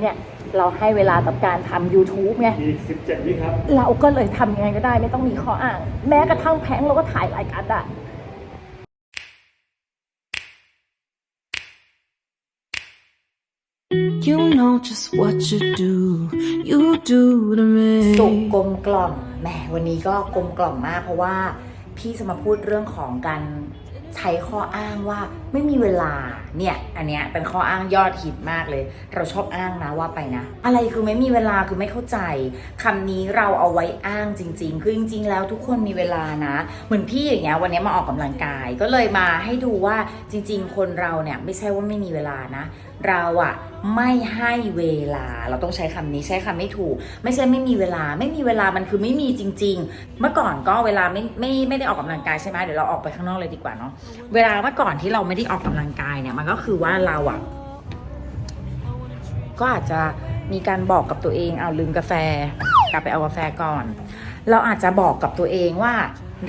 เนี่ยเราให้เวลากับการทำ YouTube ไงมีสิบเจ็ดวิครับ เราก็เลยทำยังไงก็ได้ไม่ต้องมีข้ออ้าง แม้กระทั่งแพงเราก็ถ่ายรายการได้ You know just what you do, you do to me. สุกกลมกล่อมแหมวันนี้ก็กลมกล่อมมากเพราะว่าพี่จะมาพูดเรื่องของการใช้ข้ออ้างว่า ไม่มีเวลาเนี่ยอันเนี้ยเป็นข้ออ้างยอดฮิตมากเลย เราชอบอ้างนะว่าไปนะ อะไรคือไม่มีเวลาคือไม่เข้าใจคำนี้เราเอาไว้อ้างจริง ๆ คือจริง ๆ แล้วทุกคนมีเวลานะ เหมือนพี่อย่างเงี้ยวันนี้มาออกกำลังกาย ก็เลยมาให้ดูว่าจริง ๆ คนเราเนี่ยไม่ใช่ว่าไม่มีเวลานะ เราอะไม่ให้เวลาเราต้องใช้คำนี้ใช้คำไม่ถูก ไม่ใช่ไม่มีเวลาไม่มีเวลามันคือไม่มีจริง ๆ เมื่อก่อนก็เวลาไม่ไม่ไม่ได้ออกกำลังกายใช่ไหมเดี๋ยวเราออกไปข้างนอกเลยดีกว่าเนาะเวลาเมื่อก่อนที่เราไม่ได้ออกกำลังกายเนี่ยมันก็คือว่าเราอะก็อาจจะมีการบอกกับตัวเองเอาลืมกาแฟ กลับไปเอากาแฟก่อน เราอาจจะบอกกับตัวเองว่า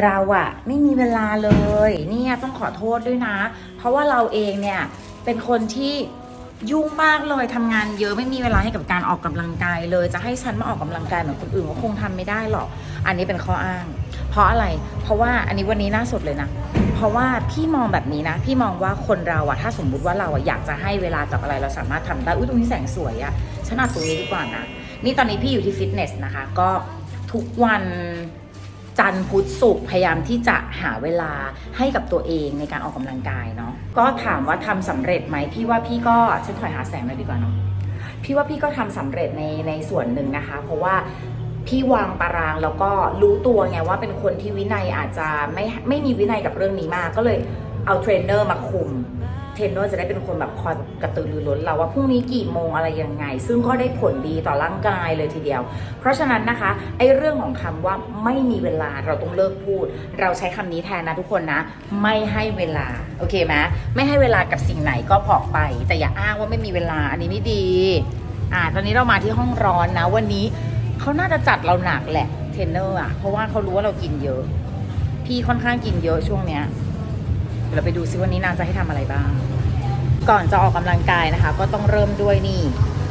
เราอะไม่มีเวลาเลยเนี่ยต้องขอโทษด้วยนะ เพราะว่าเราเองเนี่ยเป็นคนที่ยุ่งมากเลยทำงานเยอะไม่มีเวลาให้กับการออกกำลังกายเลยจะให้ฉันมาออกกำลังกายเหมือนคนอื่นก็คงทำไม่ได้หรอก อันนี้เป็นข้ออ้าง เพราะอะไรเพราะว่าอันนี้วันนี้น่าสดเลยนะ เพราะว่าพี่มองแบบนี้นะ พี่มองว่าคนเราอะถ้าสมมุติว่าเราอะอยากจะให้เวลากับอะไรเราสามารถทำได้อุ้ยตรงนี้แสงสวยอะฉันอัดตรงนี้ดีกว่านะนี่ตอนนี้พี่อยู่ที่ฟิตเนสนะคะ ก็ทุกวันจันทร์พุธศุกร์พยายามที่จะหาเวลาให้กับตัวเองในการออกกำลังกายเนาะก็ถามว่าทำสำเร็จไหมพี่ว่าพี่ก็ฉันถอยหาแสงเลยดีกว่าเนาะพี่ว่าพี่ก็ทำสำเร็จในในส่วนหนึ่งนะคะ เพราะว่า พี่วางตารางแล้วก็รู้ตัวไงว่าเป็นคนที่วินัยอาจจะไม่ไม่มีวินัยกับเรื่องนี้มากก็เลยเอาเทรนเนอร์มาคุมเทรนเนอร์จะได้เป็นคนแบบคอยกระตือรือร้นเราว่าพรุ่งนี้กี่โมงอะไรยังไง ซึ่งก็ได้ผลดีต่อร่างกายเลยทีเดียว เพราะฉะนั้นนะคะไอ้เรื่องของคำว่าไม่มีเวลาเราต้องเลิกพูด เราใช้คำนี้แทนนะทุกคนนะ ไม่ให้เวลาโอเคไหมไม่ให้เวลากับสิ่งไหนก็พอไป แต่อย่าอ้างว่าไม่มีเวลาอันนี้ไม่ดีอ่าตอนนี้เรามาที่ห้องร้อนนะวันนี้ เขาน่าจะจัดเราหนักแหละ เทรนเนอร์อะ เพราะว่าเขารู้ว่าเรากินเยอะ พี่ค่อนข้างกินเยอะช่วงเนี้ยเดี๋ยวเราไปดูซิวันนี้นางจะให้ทำอะไรบ้าง ก่อนจะออกกำลังกายนะคะ ก็ต้องเริ่มด้วยนี่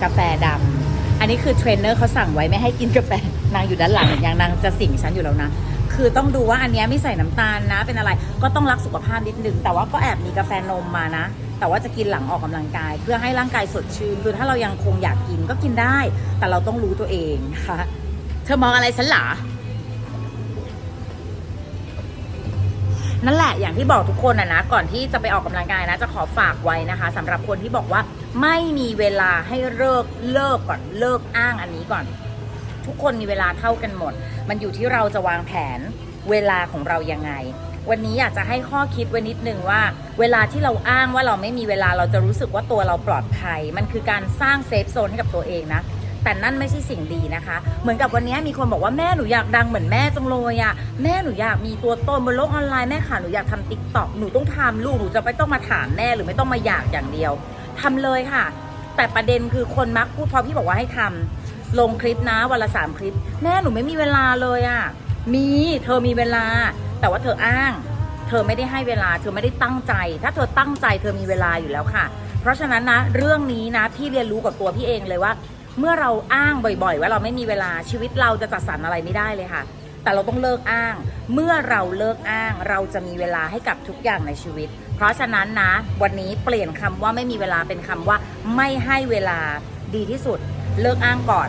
กาแฟดำอันนี้คือเทรนเนอร์เขาสั่งไว้ไม่ให้กินกาแฟนางอยู่ด้านหลังอย่างนางจะสิงฉันอยู่แล้วนะ คือต้องดูว่าอันเนี้ยไม่ใส่น้ำตาลนะ เป็นอะไรก็ต้องรักสุขภาพนิดนึงแต่ว่าก็แอบมีกาแฟนมมานะ แต่ว่าจะกินหลังออกกำลังกาย เพื่อให้ร่างกายสดชื่นคือถ้าเรายังคงอยากกินก็กินได้ แต่เราต้องรู้ตัวเองนะคะเธอมองอะไรฉันหรอนั่นแหละอย่างที่บอกทุกคนนะนะ ก่อนที่จะไปออกกำลังกายนะ จะขอฝากไว้นะคะสำหรับคนที่บอกว่าไม่มีเวลาให้เลิกเลิกก่อนเลิกอ้างอันนี้ก่อน ทุกคนมีเวลาเท่ากันหมด มันอยู่ที่เราจะวางแผนเวลาของเรายังไง วันนี้อยากจะให้ข้อคิดไว้นิดนึงว่า เวลาที่เราอ้างว่าเราไม่มีเวลาเราจะรู้สึกว่าตัวเราปลอดภัย มันคือการสร้างเซฟโซนให้กับตัวเองนะแต่นั่นไม่ใช่สิ่งดีนะคะ เหมือนกับวันนี้มีคนบอกว่าแม่หนูอยากดังเหมือนแม่จังเลยอะแม่หนูอยากมีตัวตนบนโลกออนไลน์แม่ค่ะหนูอยากทำติ๊กต็อกหนูต้องทำลูกหนูจะไม่ต้องมาถามแม่หรือไม่ต้องมาอยากอย่างเดียวทำเลยค่ะ แต่ประเด็นคือคนมักพูดพอพี่บอกว่าให้ทำ ลงคลิปนะวันละสามคลิป แม่หนูไม่มีเวลาเลยอะมีเธอมีเวลา แต่ว่าเธออ้าง เธอไม่ได้ให้เวลา เธอไม่ได้ตั้งใจ ถ้าเธอตั้งใจเธอมีเวลาอยู่แล้วค่ะ เพราะฉะนั้นนะเรื่องนี้นะพี่เรียนรู้กับตัวพี่เองเลยว่า เมื่อเราอ้างบ่อยๆ ว่าเราไม่มีเวลาชีวิตเราจะจัดสรรอะไรไม่ได้เลยค่ะ แต่เราต้องเลิกอ้าง เมื่อเราเลิกอ้าง เราจะมีเวลาให้กับทุกอย่างในชีวิต เพราะฉะนั้นนะ วันนี้เปลี่ยนคำว่าไม่มีเวลาเป็นคำว่า ไม่ให้เวลาดีที่สุดเลิกอ้างก่อน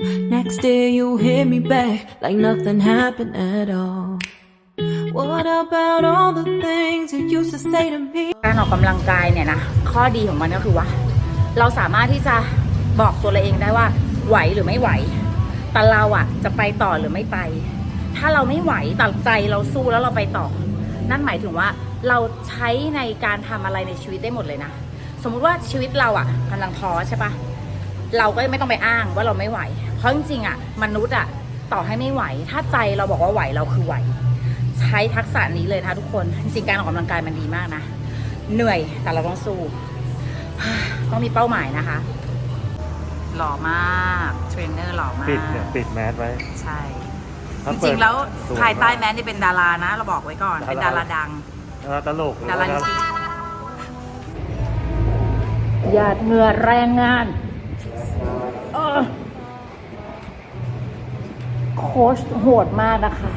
Next day you hit me back like nothing happened at all. What about all the things you used to say to me? การออกกำลังกายเนี่ยนะ ข้อดีของมันก็คือว่า เราสามารถที่จะบอกตัวเราเองได้ว่า ไหวหรือไม่ไหว แต่เราอะจะไปต่อหรือไม่ไป ถ้าเราไม่ไหวตัดใจเราสู้แล้วเราไปต่อ นั่นหมายถึงว่าเราใช้ในการทำอะไรในชีวิตได้หมดเลยนะ สมมุติว่าชีวิตเราอะกำลังท้อใช่ปะเราก็ไม่ต้องไปอ้างว่าเราไม่ไหว เพราะจริงๆอะมนุษย์อะต่อให้ไม่ไหว ถ้าใจเราบอกว่าไหวเราคือไหว ใช้ทักษะนี้เลยนะคะทุกคน จริงๆการออกกำลังกายมันดีมากนะ เหนื่อยแต่เราต้องสู้ต้องมีเป้าหมายนะคะ หล่อมากเทรนเนอร์หล่อมากปิดเนี่ยปิดแมสไว้ ใช่จถ้าริเปิดงๆแล้วสวยภายใต้มากแม้นี่เป็นดารานะ เราบอกไว้ก่อนเป็นดาราดังแล้วตลกหรือดาราว่าจริงหยาดเหงื่อแรงงานเออ โค้ชโหดมากนะคะ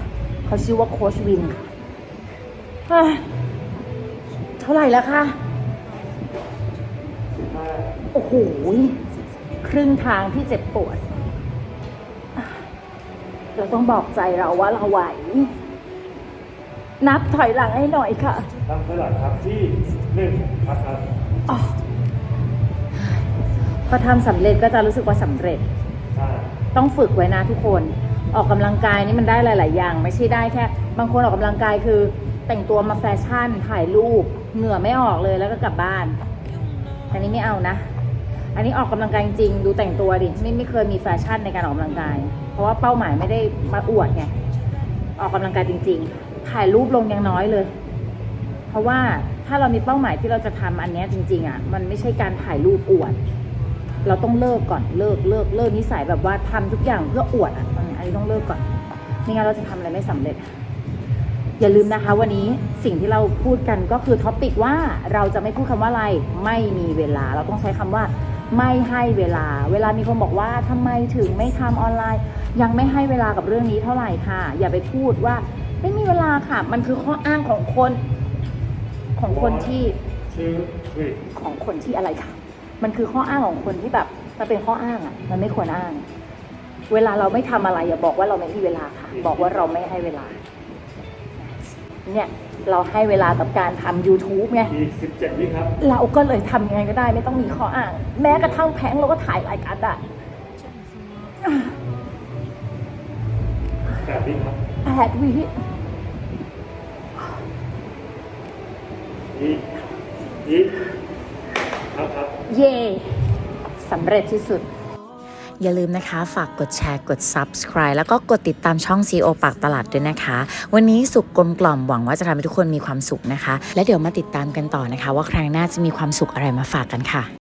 เขาชื่อว่าโค้ชวินค่ะเฮ้ยเท่าไหร่แล้วคะโอ้โหครึ่งทางที่เจ็บปวด เราต้องบอกใจเราว่าเราไหว นับถอยหลังให้หน่อยค่ะตั้งเท่าไหร่ครับที่หนึ่งครับครับอ๋อพอทำสำเร็จก็จะรู้สึกว่าสำเร็จใช่ต้องฝึกไว้นะทุกคน ออกกำลังกายนี่มันได้หลาย ๆ อย่าง ไม่ใช่ได้แค่บางคนออกกำลังกายคือ แต่งตัวมาแฟชั่นถ่ายรูปเหงื่อไม่ออกเลยแล้วก็กลับบ้านอันนี้ไม่เอานะ อันนี้ออกกำลังกายจริงดูแต่งตัวดิไม่ไม่เคยมีแฟชั่นในการออกกำลังกาย เพราะว่าเป้าหมายไม่ได้มาอวดไงออกกำลังกายจริง ๆ ถ่ายรูปลงยังน้อยเลย เพราะว่าถ้าเรามีเป้าหมายที่เราจะทำอันนี้จริง ๆ อะ มันไม่ใช่การถ่ายรูปอวด เราต้องเลิกก่อนเลิกเลิกเลิกนิสัยแบบว่าทำทุกอย่างเพื่ออวดอะ นนี้ต้องเลิกก่อน ไม่งั้นเราจะทำอะไรไม่สำเร็จ อย่าลืมนะคะ วันนี้สิ่งที่เราพูดกันก็คือท็อปิกว่าเราจะไม่พูดคำว่าอะไร ไม่มีเวลา เราต้องใช้คำว่า ไม่ให้เวลา เวลามีคนบอกว่าทำไมถึงไม่ทำออนไลน์ ยังไม่ให้เวลากับเรื่องนี้เท่าไหร่ค่ะ อย่าไปพูดว่าไม่มีเวลาค่ะ มันคือข้ออ้างของคน ของคนที่ชื่อวิของคนที่อะไรค่ะ มันคือข้ออ้างของคนที่แบบมันเป็นข้ออ้างอะ มันไม่ควรอ้าง เวลาเราไม่ทำอะไรอย่าบอกว่าเราไม่มีเวลาค่ะ บอกว่าเราไม่ให้เวลา เนี่ยเราให้เวลากับการทำ YouTube ไงอีกสิบเจ็ดวิครับ เราก็เลยทำยังไงก็ได้ ไม่ต้องมีข้ออ้าง แม้กระทั่งแพงเราก็ถ่ายรายการได้แปดวิครับแปดวิอีกอีกครับครับ เย่สำเร็จที่สุด อย่าลืมนะคะ ฝากกดแชร์กด subscribe แล้วก็กดติดตามช่อง CEO ปากตลาดด้วยนะคะ วันนี้สุขกลมกล่อมหวังว่าจะทำให้ทุกคนมีความสุขนะคะ และเดี๋ยวมาติดตามกันต่อนะคะ ว่าครั้งหน้าจะมีความสุขอะไรมาฝากกันค่ะ